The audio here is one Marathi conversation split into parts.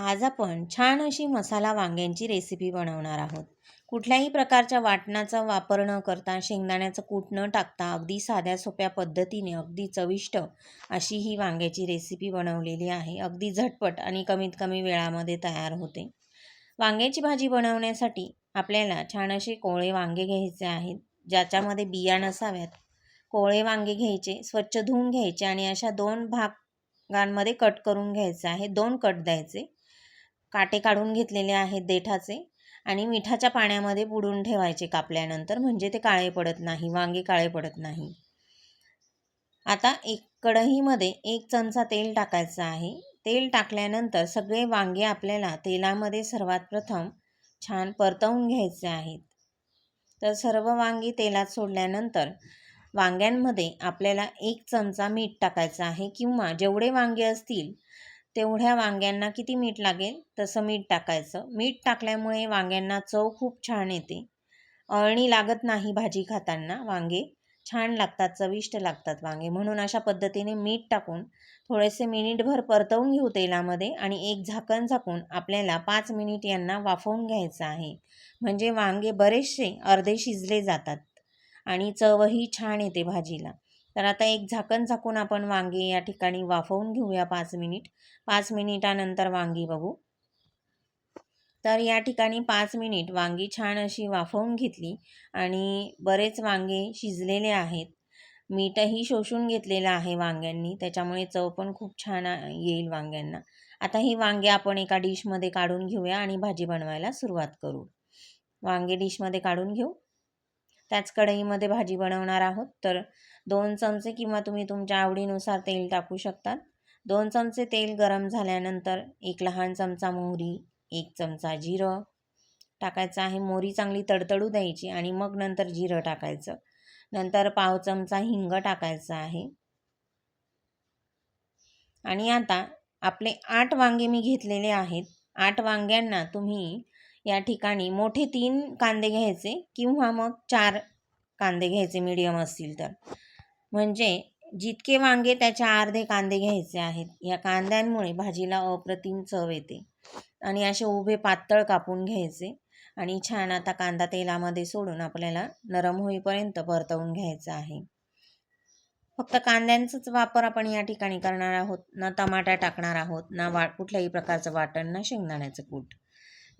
आज आपण छान अशी मसाला वांग्यांची रेसिपी बनवणार आहोत. कुठल्याही प्रकारच्या वाटणाचा वापर न करता शेंगदाण्याचं कूट न टाकता अगदी साध्या सोप्या पद्धतीने अगदी चविष्ट अशी ही वांग्याची रेसिपी बनवलेली आहे. अगदी झटपट आणि कमीत कमी वेळामध्ये तयार होते. वांग्याची भाजी बनवण्यासाठी आपल्याला छान असे कोवळे वांगे घ्यायचे आहेत. ज्याच्यामध्ये बिया नसाव्यात कोवळे वांगे घ्यायचे स्वच्छ धुवून घ्यायचे आणि अशा दोन भागांमध्ये कट करून घ्यायचे आहे. दोन कट द्यायचे. काटे काढून घेतलेले आहेत देठाचे आणि मिठाच्या पाण्यामध्ये बुडून ठेवायचे कापल्यानंतर म्हणजे ते काळे पडत नाही वांगे काळे पडत नाही. आता एक कढईमध्ये एक चमचा तेल टाकायचं आहे. तेल टाकल्यानंतर सगळे वांगे आपल्याला तेलामध्ये सर्वात प्रथम छान परतवून घ्यायचे आहेत. तर सर्व वांगी तेलात सोडल्यानंतर वांग्यांमध्ये आपल्याला एक चमचा मीठ टाकायचं आहे किंवा जेवढे वांगे असतील तेवढ्या वांग्यांना किती मीठ लागेल? तसं मीठ टाकायचं. मीठ टाकल्यामुळे वांग्यांना चव खूप छान येते. अळणी लागत नाही भाजी खाताना वांगे. छान लागतात चविष्ट लागतात वांगे. म्हणून अशा पद्धतीने मीठ टाकून थोडेसे मिनिटभर परतवून घेऊ तेलामध्ये आणि एक झाकण झाकून आपल्याला पाच मिनिट यांना वाफवून घ्यायचं आहे. म्हणजे वांगे बरेचसे अर्धे शिजले जातात आणि चवही छान येते भाजीला. तर आता एक झाकण झाकून आपण वांगी या ठिकाणी वाफवून घेऊया पाच मिनिट. पाच मिनिटानंतर वांगी बघू. तर या ठिकाणी पाच मिनिट वांगी छान अशी वाफवून घेतली आणि बरेच वांगे शिजलेले आहेत. मीठही शोषून घेतलेलं आहे वांग्यांनी त्याच्यामुळे चव पण खूप छान येईल वांग्यांना. आता ही वांगे आपण एका डिशमध्ये काढून घेऊया आणि भाजी बनवायला सुरुवात करू. वांगे डिशमध्ये काढून घेऊ. त्याच कढईमध्ये भाजी बनवणार आहोत. तर दोन चमचे किंवा तुम्ही तुमच्या आवडीनुसार तेल टाकू शकतात. दोन चमचे तेल गरम झाल्यानंतर एक लहान चमचा मोहरी एक चमचा जिरं. टाकायचं आहे मोहरी चांगली तडतडू द्यायची आणि मग नंतर जिरं टाकायचं. नंतर पाव चमचा हिंग टाकायचं आहे. आणि आता आपले आठ वांगे मी घेतलेले आहेत. आठ वांग्यांना तुम्ही या ठिकाणी मोठे तीन कांदे घ्यायचे किंवा मग चार कांदे घ्यायचे मीडियम असतील तर. म्हणजे जितके वांगे त्याच्या अर्धे कांदे घ्यायचे आहेत या कांद्यांमुळे भाजीला अप्रतिम चव येते. आणि असे उभे पातळ कापून घ्यायचे आणि छान आता कांदा तेलामध्ये सोडून आपल्याला नरम होईपर्यंत परतवून घ्यायचं आहे. फक्त कांद्यांचाच वापर आपण या ठिकाणी करणार आहोत. ना टमाटा टाकणार आहोत ना वा कुठल्याही प्रकारचं वाटण ना शेंगदाण्याचं कूट.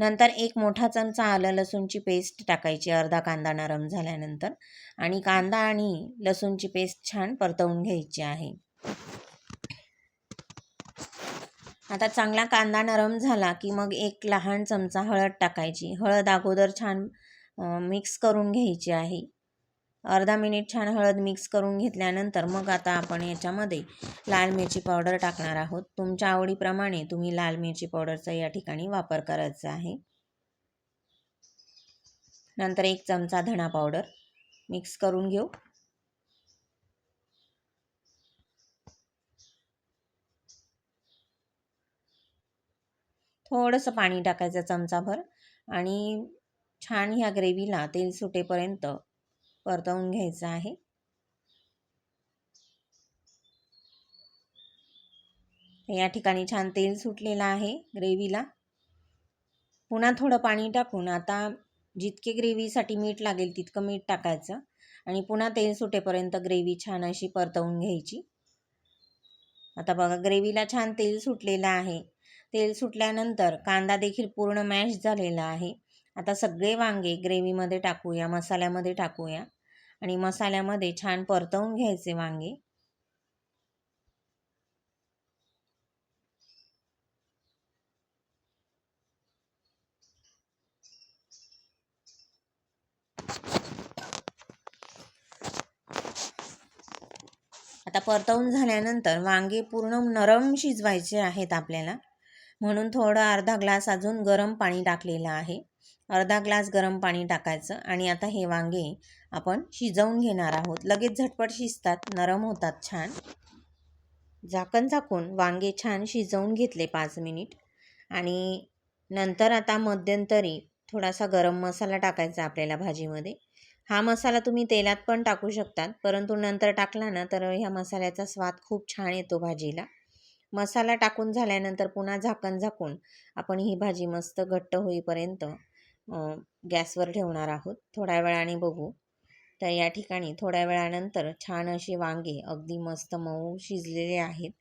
नंतर एक मोठा चमचा आलं लसूणची पेस्ट टाकायची अर्धा कांदा नरम झाल्यानंतर आणि कांदा आणि लसूणची पेस्ट छान परतवून घ्यायची आहे. आता चांगला कांदा नरम झाला की मग एक लहान चमचा हळद टाकायची. हळद अगोदर छान मिक्स करून घ्यायची आहे. अर्धा मिनिट छान हळद मिक्स करून घेतल्यानंतर मग आता आपण याच्यामध्ये लाल मिरची पावडर टाकणार आहोत. तुमच्या आवडीप्रमाणे तुम्ही लाल मिरची पावडरचा या ठिकाणी वापर करायचा आहे. नंतर एक चमचा धणा पावडर मिक्स करून घेऊ. थोडंसं पाणी टाकायचं चमचाभर आणि छान ह्या ग्रेव्हीला तेल सुटेपर्यंत परतवून घ्यायचं आहे. या ठिकाणी छान तेल सुटलेलं आहे ग्रेव्हीला. पुन्हा थोडं पाणी टाकून आता जितके ग्रेव्हीसाठी मीठ लागेल तितकं मीठ टाकायचं आणि पुन्हा तेल सुटेपर्यंत ग्रेव्ही छान अशी परतवून घ्यायची. आता बघा ग्रेव्हीला छान तेल सुटलेलं आहे. तेल सुटल्यानंतर कांदा देखील पूर्ण मॅश झालेला आहे. आता सगळे वांगे ग्रेव्हीमध्ये टाकूया मसाल्यामध्ये टाकूया. आणि मसाल्यामध्ये छान परतवून घ्यायचे वांगे. आता परतवून झाल्यानंतर वांगे पूर्ण नरम शिजवायचे आहेत आपल्याला. म्हणून थोडं अर्धा ग्लास अजून गरम पाणी टाकलेलं आहे. अर्धा ग्लास गरम पाणी टाकायचं आणि आता हे वांगे आपण शिजवून घेणार आहोत. लगेच झटपट शिजतात नरम होतात छान. झाकण झाकून वांगे छान शिजवून घेतले पाच मिनिट. आणि नंतर आता मध्यंतरी थोडासा गरम मसाला टाकायचा आपल्याला भाजीमध्ये. हा मसाला तुम्ही तेलात पण टाकू शकतात परंतु नंतर टाकला ना तर ह्या मसाल्याचा स्वाद खूप छान येतो भाजीला. मसाला टाकून झाल्यानंतर पुन्हा झाकण झाकून आपण ही भाजी मस्त घट्ट होईपर्यंत गॅसवर ठेवणार आहोत. थोड्या वेळाने बघू. तर या ठिकाणी थोड्या वेळानंतर छान असे वांगे अगदी मस्त मऊ शिजलेले आहेत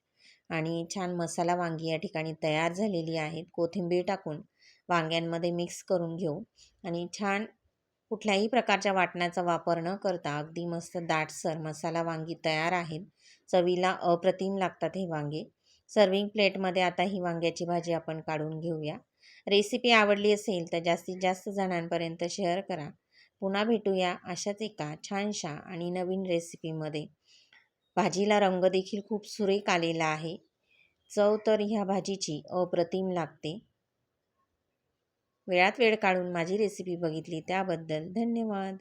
आणि छान मसाला वांगी या ठिकाणी तयार झालेली आहेत. कोथिंबीर टाकून वांग्यांमध्ये मिक्स करून घेऊ आणि छान कुठल्याही प्रकारच्या वाटणाचा वापर न करता अगदी मस्त दाटसर मसाला वांगी तयार आहेत. चवीला अप्रतिम लागतात हे वांगे. सर्विंग प्लेटमध्ये आता ही वांग्याची भाजी आपण काढून घेऊया. रेसिपी आवडली असेल तर जास्तीत जास्त जणांपर्यंत शेअर करा. पुन्हा भेटूया अशाच एका छानशा आणि नवीन रेसिपीमध्ये. भाजीला रंग देखील खूप सुरेख आलेला आहे. चव तर ह्या भाजीची अप्रतिम लागते. वेळात वेळ काढून माझी रेसिपी बघितली त्याबद्दल धन्यवाद.